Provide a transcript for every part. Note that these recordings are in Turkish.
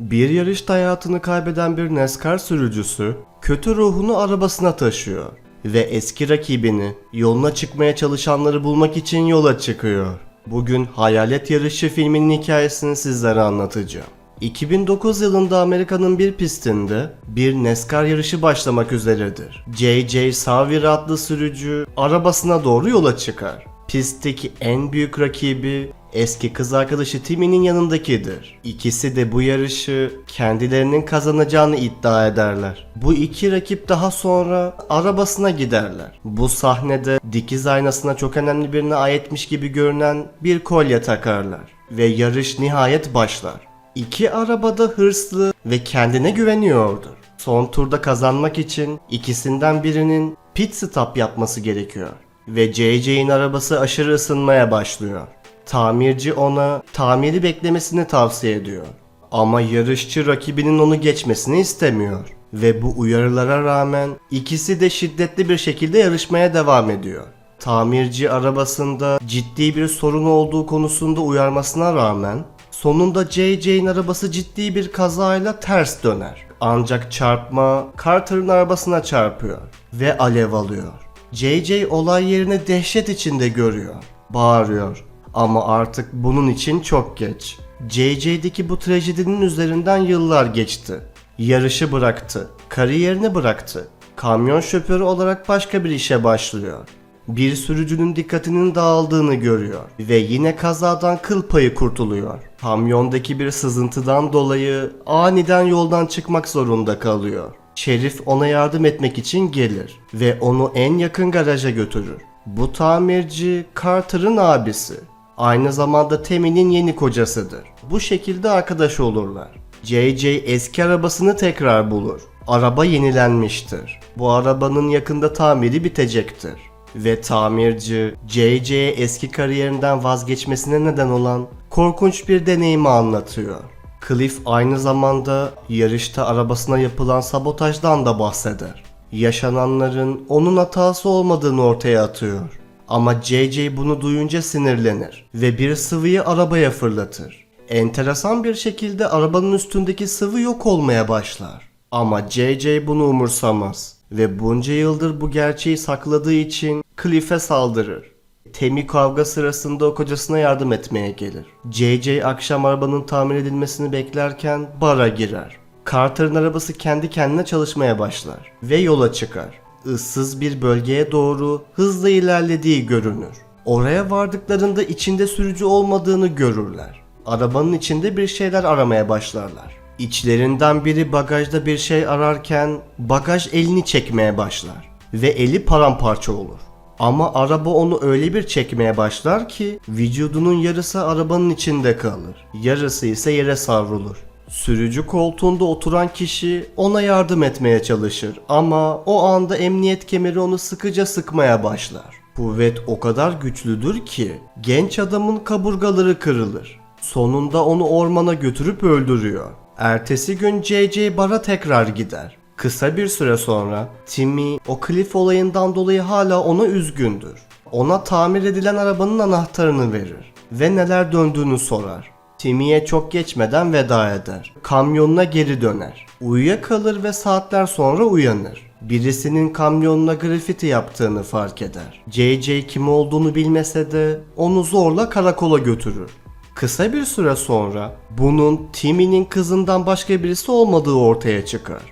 Bir yarışta hayatını kaybeden bir NASCAR sürücüsü kötü ruhunu arabasına taşıyor ve eski rakibini yoluna çıkmaya çalışanları bulmak için yola çıkıyor. Bugün Hayalet Yarışı filminin hikayesini sizlere anlatacağım. 2009 yılında Amerika'nın bir pistinde bir NASCAR yarışı başlamak üzeredir. J.J. Sawyer adlı sürücü arabasına doğru yola çıkar. Pistteki en büyük rakibi eski kız arkadaşı Timmy'nin yanındakidir. İkisi de bu yarışı kendilerinin kazanacağını iddia ederler. Bu iki rakip daha sonra arabasına giderler. Bu sahnede dikiz aynasına çok önemli birine aitmiş gibi görünen bir kolye takarlar. Ve yarış nihayet başlar. İki arabada hırslı ve kendine güveniyordur. Son turda kazanmak için ikisinden birinin pit stop yapması gerekiyor. Ve JJ'in arabası aşırı ısınmaya başlıyor. Tamirci ona tamiri beklemesini tavsiye ediyor. Ama yarışçı rakibinin onu geçmesini istemiyor. Ve bu uyarılara rağmen ikisi de şiddetli bir şekilde yarışmaya devam ediyor. Tamirci arabasında ciddi bir sorun olduğu konusunda uyarmasına rağmen sonunda JJ'in arabası ciddi bir kazayla ters döner. Ancak çarpma Carter'ın arabasına çarpıyor ve alev alıyor. JJ olay yerini dehşet içinde görüyor. Bağırıyor. Ama artık bunun için çok geç. JJ'deki bu trajedinin üzerinden yıllar geçti. Yarışı bıraktı. Kariyerini bıraktı. Kamyon şoförü olarak başka bir işe başlıyor. Bir sürücünün dikkatinin dağıldığını görüyor ve yine kazadan kıl payı kurtuluyor. Kamyondaki bir sızıntıdan dolayı aniden yoldan çıkmak zorunda kalıyor. Şerif ona yardım etmek için gelir ve onu en yakın garaja götürür. Bu tamirci Carter'ın abisi. Aynı zamanda Tammy'nin yeni kocasıdır. Bu şekilde arkadaş olurlar. JJ eski arabasını tekrar bulur. Araba yenilenmiştir. Bu arabanın yakında tamiri bitecektir. Ve tamirci JJ'ye eski kariyerinden vazgeçmesine neden olan korkunç bir deneyimi anlatıyor. Cliff aynı zamanda yarışta arabasına yapılan sabotajdan da bahseder. Yaşananların onun hatası olmadığını ortaya atıyor. Ama JJ bunu duyunca sinirlenir ve bir sıvıyı arabaya fırlatır. Enteresan bir şekilde arabanın üstündeki sıvı yok olmaya başlar. Ama JJ bunu umursamaz ve bunca yıldır bu gerçeği sakladığı için Cliff'e saldırır. Temi kavga sırasında o kocasına yardım etmeye gelir. JJ akşam arabanın tamir edilmesini beklerken bara girer. Carter'ın arabası kendi kendine çalışmaya başlar ve yola çıkar. Issız bir bölgeye doğru hızla ilerlediği görünür. Oraya vardıklarında içinde sürücü olmadığını görürler. Arabanın içinde bir şeyler aramaya başlarlar. İçlerinden biri bagajda bir şey ararken bagaj elini çekmeye başlar ve eli paramparça olur. Ama araba onu öyle bir çekmeye başlar ki vücudunun yarısı arabanın içinde kalır. Yarısı ise yere savrulur. Sürücü koltuğunda oturan kişi ona yardım etmeye çalışır ama o anda emniyet kemeri onu sıkıca sıkmaya başlar. Kuvvet o kadar güçlüdür ki genç adamın kaburgaları kırılır. Sonunda onu ormana götürüp öldürüyor. Ertesi gün JJ bara tekrar gider. Kısa bir süre sonra Timmy o Cliff olayından dolayı hala ona üzgündür. Ona tamir edilen arabanın anahtarını verir ve neler döndüğünü sorar. Timmy'ye çok geçmeden veda eder. Kamyonuna geri döner. Uyuyakalır ve saatler sonra uyanır. Birisinin kamyonuna grafiti yaptığını fark eder. JJ kim olduğunu bilmese de onu zorla karakola götürür. Kısa bir süre sonra bunun Timmy'nin kızından başka birisi olmadığı ortaya çıkar.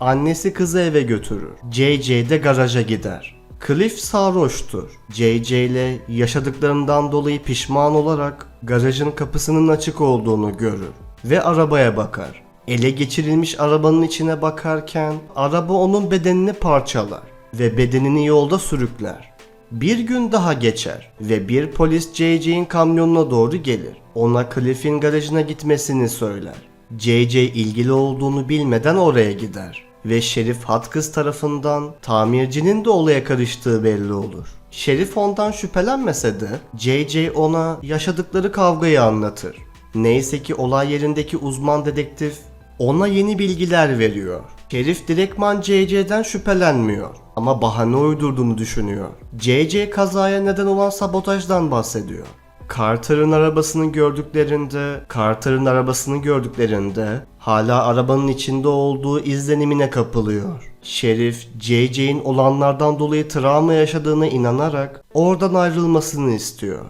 Annesi kızı eve götürür. JJ de garaja gider. Cliff sarhoştur. JJ ile yaşadıklarından dolayı pişman olarak garajın kapısının açık olduğunu görür ve arabaya bakar. Ele geçirilmiş arabanın içine bakarken araba onun bedenini parçalar ve bedenini yolda sürükler. Bir gün daha geçer ve bir polis JJ'in kamyonuna doğru gelir. Ona Cliff'in garajına gitmesini söyler. JJ ilgili olduğunu bilmeden oraya gider ve Şerif Hatkız tarafından tamircinin de olaya karıştığı belli olur. Şerif ondan şüphelenmese de JJ ona yaşadıkları kavgayı anlatır. Neyse ki olay yerindeki uzman dedektif ona yeni bilgiler veriyor. Şerif direktman JJ'den şüphelenmiyor ama bahane uydurduğunu düşünüyor. JJ kazaya neden olan sabotajdan bahsediyor. Carter'ın arabasını gördüklerinde, Carter'ın arabasını gördüklerinde hala arabanın içinde olduğu izlenimine kapılıyor. Şerif, JJ'in olanlardan dolayı travma yaşadığına inanarak oradan ayrılmasını istiyor.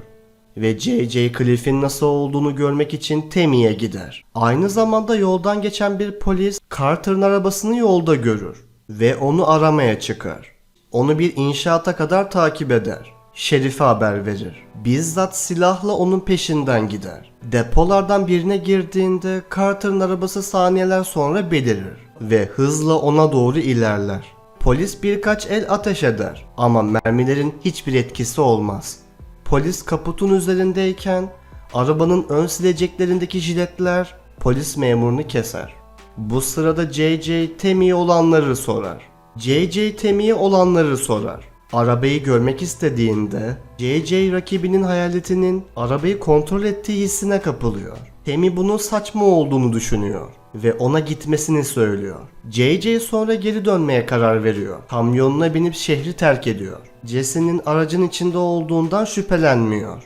Ve JJ Cliff'in nasıl olduğunu görmek için Temmie'ye gider. Aynı zamanda yoldan geçen bir polis Carter'ın arabasını yolda görür ve onu aramaya çıkar. Onu bir inşaata kadar takip eder. Şerif'e haber verir. Bizzat silahla onun peşinden gider. Depolardan birine girdiğinde Carter'ın arabası saniyeler sonra belirir ve hızla ona doğru ilerler. Polis birkaç el ateş eder ama mermilerin hiçbir etkisi olmaz. Polis kaputun üzerindeyken arabanın ön sileceklerindeki jiletler polis memurunu keser. Bu sırada JJ Temmie'ye olanları sorar. JJ Temmie'ye olanları sorar. Arabayı görmek istediğinde JJ rakibinin hayaletinin arabayı kontrol ettiği hissine kapılıyor. Temmie bunun saçma olduğunu düşünüyor ve ona gitmesini söylüyor. JJ sonra geri dönmeye karar veriyor. Kamyonuna binip şehri terk ediyor. Jesse'nin aracın içinde olduğundan şüphelenmiyor.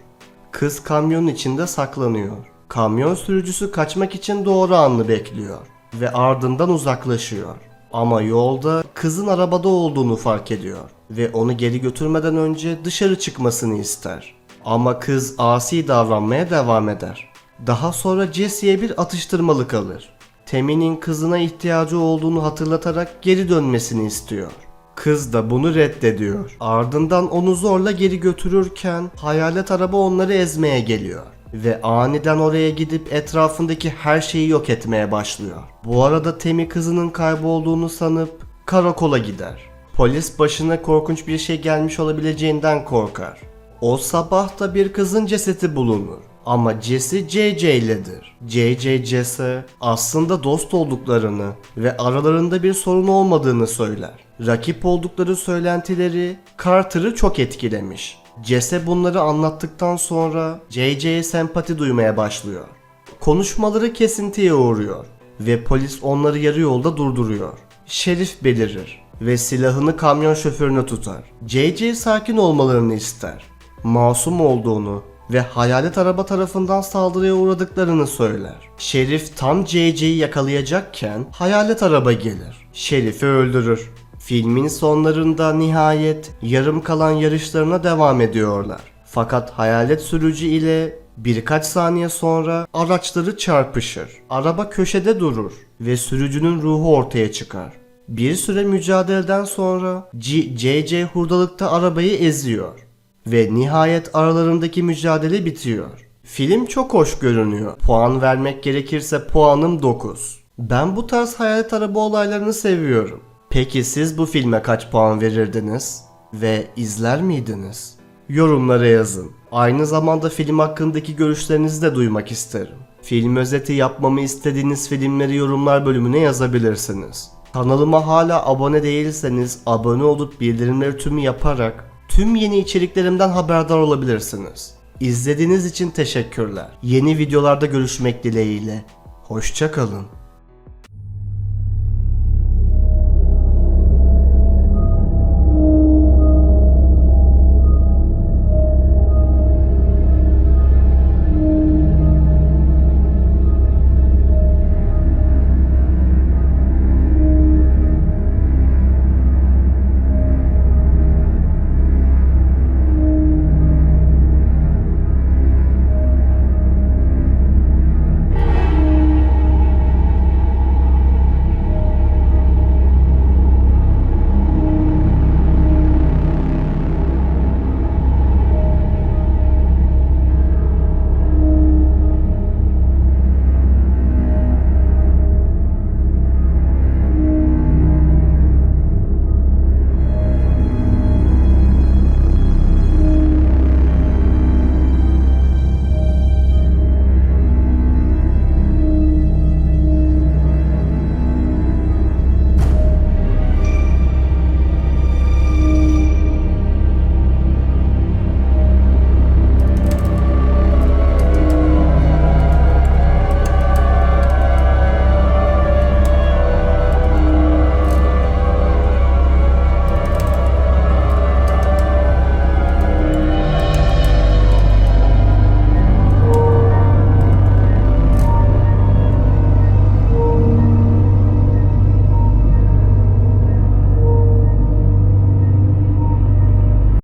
Kız kamyonun içinde saklanıyor. Kamyon sürücüsü kaçmak için doğru anı bekliyor ve ardından uzaklaşıyor. Ama yolda kızın arabada olduğunu fark ediyor ve onu geri götürmeden önce dışarı çıkmasını ister. Ama kız asi davranmaya devam eder. Daha sonra Jesse'ye bir atıştırmalık alır. Temmie'nin kızına ihtiyacı olduğunu hatırlatarak geri dönmesini istiyor. Kız da bunu reddediyor. Ardından onu zorla geri götürürken hayalet araba onları ezmeye geliyor ve aniden oraya gidip etrafındaki her şeyi yok etmeye başlıyor. Bu arada Temi kızının kaybolduğunu sanıp karakola gider. Polis başına korkunç bir şey gelmiş olabileceğinden korkar. O sabah da bir kızın cesedi bulunur. Ama Jesse JJ iledir. JJ Jesse aslında dost olduklarını ve aralarında bir sorun olmadığını söyler. Rakip oldukları söylentileri Carter'ı çok etkilemiş. Jesse bunları anlattıktan sonra JJ'ye sempati duymaya başlıyor. Konuşmaları kesintiye uğruyor ve polis onları yarı yolda durduruyor. Şerif belirir ve silahını kamyon şoförüne tutar. JJ sakin olmalarını ister. Masum olduğunu ve hayalet araba tarafından saldırıya uğradıklarını söyler. Şerif tam JJ'yi yakalayacakken hayalet araba gelir. Şerif'i öldürür. Filmin sonlarında nihayet yarım kalan yarışlarına devam ediyorlar. Fakat hayalet sürücü ile birkaç saniye sonra araçları çarpışır. Araba köşede durur ve sürücünün ruhu ortaya çıkar. Bir süre mücadeleden sonra JJ hurdalıkta arabayı eziyor ve nihayet aralarındaki mücadele bitiyor. Film çok hoş görünüyor. Puan vermek gerekirse puanım 9. Ben bu tarz hayalet araba olaylarını seviyorum. Peki siz bu filme kaç puan verirdiniz ve izler miydiniz? Yorumlara yazın. Aynı zamanda film hakkındaki görüşlerinizi de duymak isterim. Film özeti yapmamı istediğiniz filmleri yorumlar bölümüne yazabilirsiniz. Kanalıma hala abone değilseniz abone olup bildirimleri tümü yaparak tüm yeni içeriklerimden haberdar olabilirsiniz. İzlediğiniz için teşekkürler. Yeni videolarda görüşmek dileğiyle. Hoşçakalın.